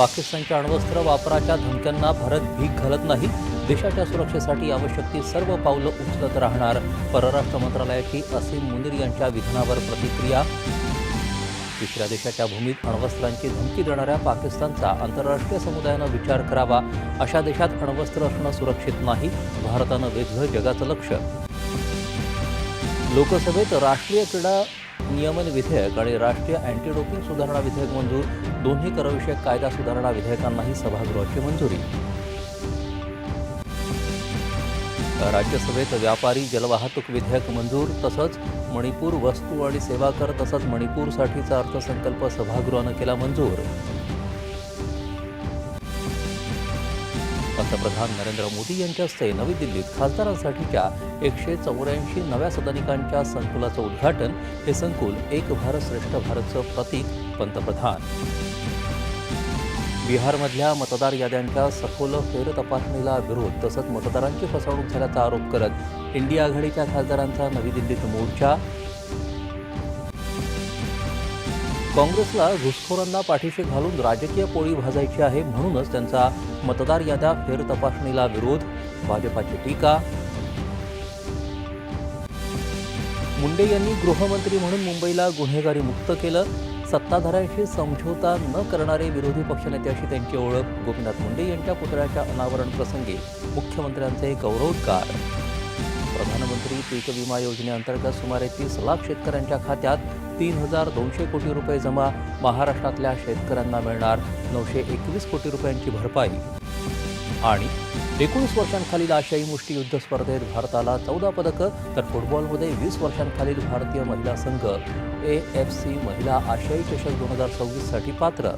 पाकिस्तानच्या अण्वस्त्र वापराच्या धमक्यांना भारत भीक घालत नाही. देशाच्या सुरक्षेसाठी आवश्यक ती सर्व पावलं उचलत राहणार. परराष्ट्र मंत्रालयाची असीम मुनीर यांच्या विधानावर प्रतिक्रिया. तिसऱ्या देशाच्या भूमीत अण्वस्त्रांची धमकी देणाऱ्या पाकिस्तानचा आंतरराष्ट्रीय समुदायानं विचार करावा. अशा देशात अण्वस्त्र असणं सुरक्षित नाही. भारतानं वेधलं जगाचं लक्ष लोकसभेत राष्ट्रीय क्रीडा नियमन विधेयक आणि राष्ट्रीय अँटी डोपिंग सुधारणा विधेयक मंजूर. दोन्ही करविषयक कायदा सुधारणा विधेयकांनाही सभागृहाची मंजुरी. राज्यसभेत व्यापारी जलवाहतूक विधेयक मंजूर तसंच मणिपूर वस्तू आणि सेवा कर तसंच मणिपूरसाठीचा अर्थसंकल्प सभागृहानं केला मंजूर. पंतप्रधान नरेंद्र मोदी यांच्या हस्ते नवी दिल्लीत खासदारांसाठीच्या एकशे चौऱ्याऐंशी नव्या सदनिकांच्या संकुलाचं उद्घाटन हे संकुल एक भारत श्रेष्ठ भारतचं प्रतीक पंतप्रधान. बिहारमधल्या मतदार याद्यांच्या सखोल फेरतपासणीला विरोध तसंच मतदारांची फसवणूक झाल्याचा आरोप करत इंडिया आघाडीच्या खासदारांचा नवी दिल्लीत मोर्चा. काँग्रेसला घुसखोरांना पाठीशी घालून राजकीय पोळी भाजायची आहे म्हणूनच त्यांचा मतदार याद्या फेरतपासणीला विरोध भाजपाची टीका. मुंडे यांनी गृहमंत्री म्हणून मुंबईला गुन्हेगारी मुक्त केलं. सत्ताधाऱ्यांशी समझोता न करणारे विरोधी पक्षनेते अशी त्यांची ओळख गोपीनाथ मुंडे यांच्या पुतळ्याच्या अनावरण प्रसंगी मुख्यमंत्र्यांचे गौरवोद्गार. प्रधानमंत्री पीक विमा योजनेअंतर्गत सुमारे तीस लाख शेतकऱ्यांच्या खात्यात तीन हजार दोनशे कोटी रुपये जमा महाराष्ट्रातल्या शेतकऱ्यांना मिळणार नऊशे एकवीस कोटी रुपयांची भरपाई. आणि एकोणीस वर्षांखालील आशियाई मुष्टीयुद्ध स्पर्धेत भारताला चौदा पदकं तर फुटबॉलमध्ये वीस वर्षांखालील भारतीय महिला संघ ए एफ सी महिला आशियाई चषक दोन हजार सव्वीससाठी पात्र.